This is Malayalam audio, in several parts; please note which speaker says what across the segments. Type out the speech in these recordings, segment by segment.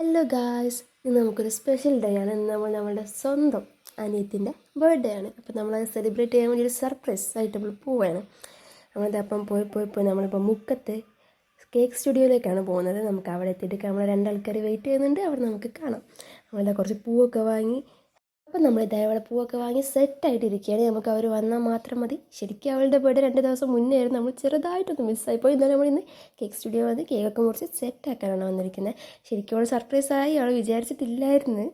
Speaker 1: ഹലോ ഗായ്സ് ഇന്ന് നമുക്കൊരു സ്പെഷ്യൽ ഡേ ആണ്. ഇന്ന് നമ്മൾ നമ്മളുടെ സ്വന്തം അനിയത്തിന്റെ ബർത്ത്ഡേ ആണ്. അപ്പോൾ നമ്മളത് സെലിബ്രേറ്റ് ചെയ്യാൻ വേണ്ടി ഒരു സർപ്രൈസ് ആയിട്ട് നമ്മൾ പോവുകയാണ് നമ്മളത് അപ്പം പോയി പോയി പോയി നമ്മളിപ്പോൾ മുക്കത്ത് കേക്ക് സ്റ്റുഡിയോയിലേക്കാണ് പോകുന്നത്. നമുക്ക് അവിടെ എത്തിയിട്ട് നമ്മൾ രണ്ടാൾക്കാർ വെയിറ്റ് ചെയ്യുന്നുണ്ട്. അവിടെ നമുക്ക് കാണാം. നമ്മളത് കുറച്ച് പൂവൊക്കെ വാങ്ങി അപ്പം നമ്മൾ ഇതേപോലെ പൂവൊക്കെ വാങ്ങി സെറ്റായിട്ട് ഇരിക്കുകയാണ് നമുക്ക് അവർ വന്നാൽ മാത്രം മതി. ശരിക്കും അവളുടെ ബർത്ത്ഡേ രണ്ട് ദിവസം മുന്നേ ആയിരുന്നു. നമ്മൾ ചെറുതായിട്ടൊന്ന് മിസ്സായിപ്പോയി ഇന്നലെ നമ്മൾ ഇന്ന് കേക്ക് സ്റ്റുഡിയോ വന്ന് കേക്കൊക്കെ മുറിച്ച് സെറ്റാക്കാനാണ് വന്നിരിക്കുന്നത്. ശരിക്കും അവൾ സർപ്രൈസായി അവൾ വിചാരിച്ചിട്ടില്ലായിരുന്നു.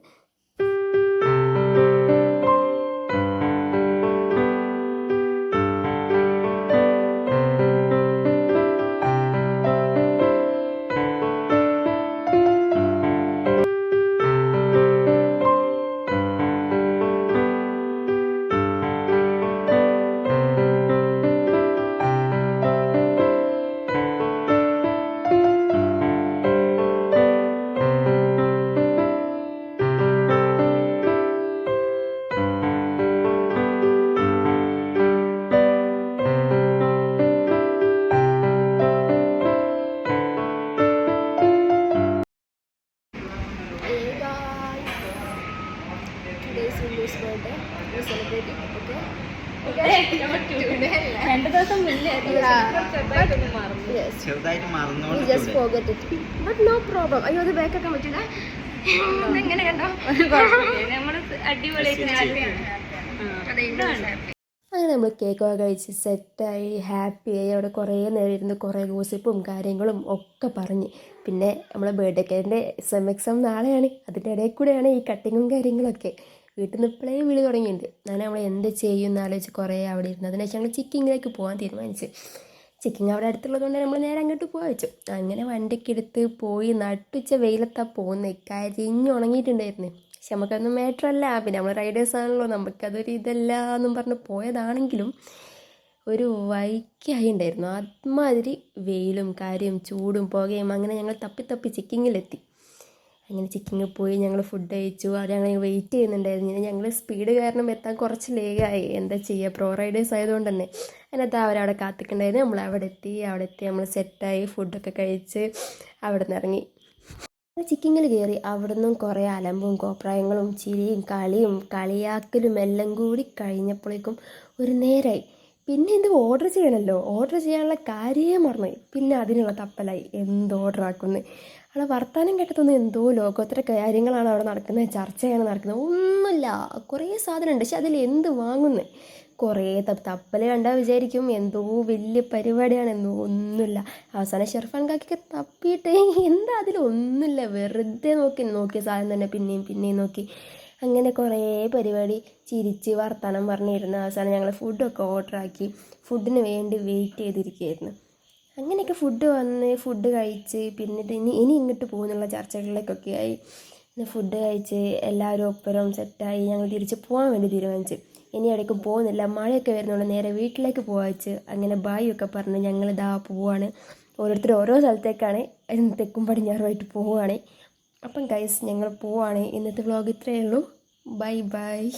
Speaker 1: Celebrate it, okay?
Speaker 2: രണ്ട് ദിവസം മുന്നേ മറന്നു.
Speaker 3: ചെറുതായിട്ട്
Speaker 1: just forget it. But അയ്യോ അത് ബാക്ക് ആക്കാൻ പറ്റില്ല. എങ്ങനെ കണ്ടോ?
Speaker 2: നമ്മൾ അടിപൊളിയായിട്ട്
Speaker 1: അതെ, അങ്ങനെ നമ്മൾ കേക്കൊക്കെ കഴിച്ച് സെറ്റായി ഹാപ്പിയായി അവിടെ കുറേ നേരം ഇരുന്ന് കുറേ ഗോസിപ്പും കാര്യങ്ങളും ഒക്കെ പറഞ്ഞ്. പിന്നെ നമ്മളെ ബർത്ത്ഡേ കേക്കിന്റെ സെം എക്സാം നാളെയാണ്. അതിന്റെ ഇടയിൽ കൂടെയാണ് ഈ കട്ടിങ്ങും കാര്യങ്ങളൊക്കെ. വീട്ടിൽ നിന്ന് ഇപ്പോഴേ വിളി തുടങ്ങിയിട്ടുണ്ട് ഞാൻ നമ്മൾ എന്ത് ചെയ്യും എന്ന് ആലോചിച്ച് കുറേ അവിടെ ഇരുന്ന് അതിനുശേഷം ഞങ്ങൾ ചിക്കിങ്ങിലേക്ക് പോകാൻ തീരുമാനിച്ചു. ചിക്കിങ് അവിടെ അടുത്തുള്ളതുകൊണ്ട് നമ്മൾ നേരെ അങ്ങോട്ട് പോകാൻ വെച്ചു. അങ്ങനെ വണ്ടിക്ക് എടുത്ത് പോയി നട്ടുച്ച വെയിലത്താണ് പോകുന്നത് കരിഞ്ഞ് ഉണങ്ങിയിട്ടുണ്ടായിരുന്നു. പക്ഷെ നമുക്കതൊന്നും മാറ്ററല്ല. പിന്നെ നമ്മൾ റൈഡേഴ്സ് ആണല്ലോ. നമുക്കതൊരു ഇതല്ല എന്നും പറഞ്ഞ് പോയതാണെങ്കിലും ഒരു വൈക്കായി ഉണ്ടായിരുന്നു അതുമാതിരി വെയിലും കാര്യം ചൂടും പുകയും അങ്ങനെ ഞങ്ങൾ തപ്പി തപ്പി ചിക്കിങ്ങിലെത്തി. അങ്ങനെ ചിക്കിങ്ങിൽ പോയി ഞങ്ങൾ ഫുഡ് കഴിച്ചു. അവിടെ ഞങ്ങൾ വെയിറ്റ് ചെയ്യുന്നുണ്ടായിരുന്നു. ഞങ്ങൾ സ്പീഡ് കാരണം എത്താൻ കുറച്ച് ലേഗായി എന്താ ചെയ്യുക പ്രോ റൈഡേഴ്സ് ആയതുകൊണ്ട് തന്നെ. അതിനകത്ത് അവരവിടെ കാത്തിക്കുണ്ടായിരുന്നു നമ്മൾ അവിടെ എത്തി അവിടെ എത്തി. നമ്മൾ സെറ്റായി ഫുഡൊക്കെ കഴിച്ച് അവിടെ നിന്ന് ഇറങ്ങി ചിക്കിങ്ങിൽ കയറി അവിടെ നിന്നും കുറേ അലമ്പും കോപ്രായങ്ങളും ചിരിയും കളിയും കളിയാക്കലും എല്ലാം കൂടി കഴിഞ്ഞപ്പോഴേക്കും ഒരു നേരായി. പിന്നെ ഇത് ഓർഡർ ചെയ്യണമല്ലോ ഓർഡർ ചെയ്യാനുള്ള കാര്യമേ മറന്നു പിന്നെ അതിനുള്ള തപ്പലായി. എന്ത് ഓർഡർ ആക്കുന്നത് അവിടെ വർത്തമാനം കേട്ടതൊന്നും എന്തോ ലോകോത്തര കാര്യങ്ങളാണ് അവിടെ നടക്കുന്നത് ചർച്ചയാണ് നടക്കുന്നത് ഒന്നുമില്ല. കുറേ സാധനമുണ്ട്. പക്ഷെ അതിൽ എന്ത് വാങ്ങുന്നു? കുറേ തപ്പൽ കണ്ടാൽ വിചാരിക്കും. എന്തോ വലിയ പരിപാടിയാണ്. എന്തോ ഒന്നുമില്ല. അവസാനം ഷെർഫാൻ കാക്കിക്ക് തപ്പിയിട്ട്. എന്താ അതിലൊന്നുമില്ല വെറുതെ നോക്കി നോക്കിയ സാധനം തന്നെ. പിന്നെയും പിന്നെയും നോക്കി. അങ്ങനെ കുറേ പരിപാടി ചിരിച്ച് വർത്തമാനം പറഞ്ഞിരുന്നു അവസാനം ഞങ്ങൾ ഫുഡൊക്കെ ഓർഡർ ആക്കി ഫുഡിന് വേണ്ടി വെയിറ്റ് ചെയ്തിരിക്കുകയായിരുന്നു. അങ്ങനെയൊക്കെ ഫുഡ് വന്ന് ഫുഡ് കഴിച്ച് പിന്നിട്ട് ഇനി ഇനി ഇങ്ങോട്ട് പോകുന്നുള്ള ചർച്ചകളിലേക്കൊക്കെ ആയി. പിന്നെ ഫുഡ് കഴിച്ച് എല്ലാവരും ഒപ്പരം സെറ്റായി ഞങ്ങൾ തിരിച്ച് പോകാൻ വേണ്ടി തീരുമാനിച്ചു. ഇനി ഇടയ്ക്ക് പോകുന്നില്ല. മഴയൊക്കെ വരുന്നുണ്ട് നേരെ വീട്ടിലേക്ക് പോവാച്ച് അങ്ങനെ ബായി ഒക്കെ പറഞ്ഞ് ഞങ്ങൾ ഇതാ പോവാണ്. ഓരോരുത്തർ ഓരോ സ്ഥലത്തേക്കാണ് തെക്കും പടിഞ്ഞാറുമായിട്ട് പോവുകയാണ് അപ്പം ഗൈസ് ഞങ്ങൾ പോവാണ്. ഇന്നത്തെ വ്ളോഗ് ഇത്രയേ ഉള്ളൂ. Bye bye